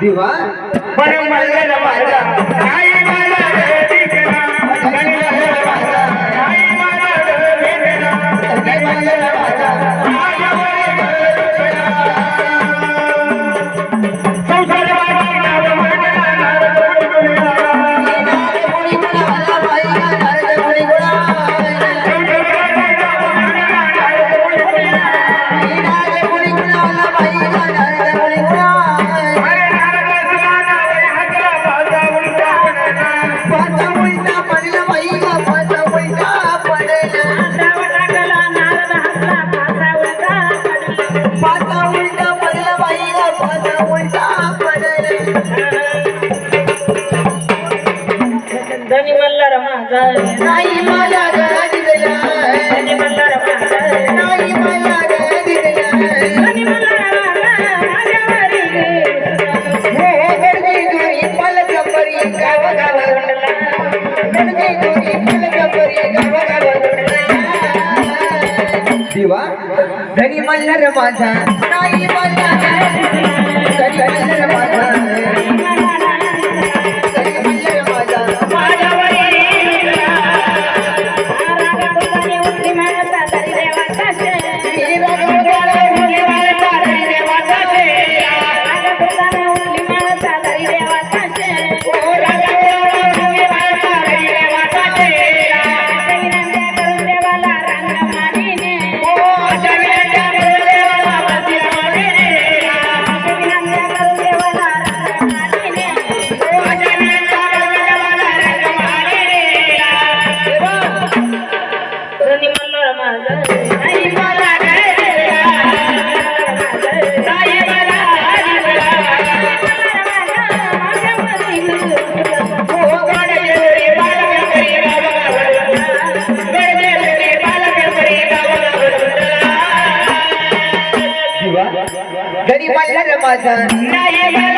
दिवा. पण मला नाही मला गळा मला नाही मला दिवा धनी मल्हार माझा. नाही मल्हार. मारणार माझा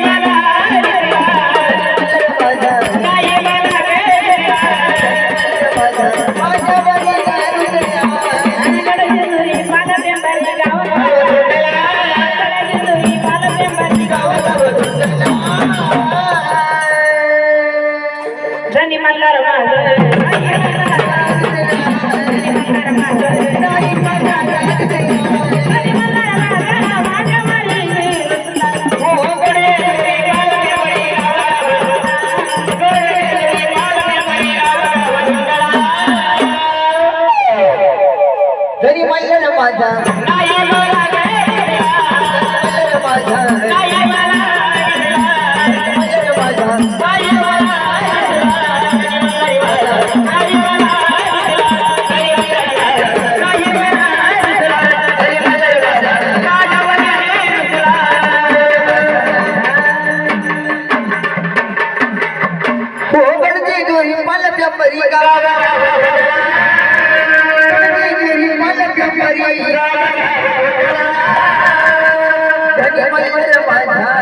माझा. हो गणती दोही मला त्या परी Thank you.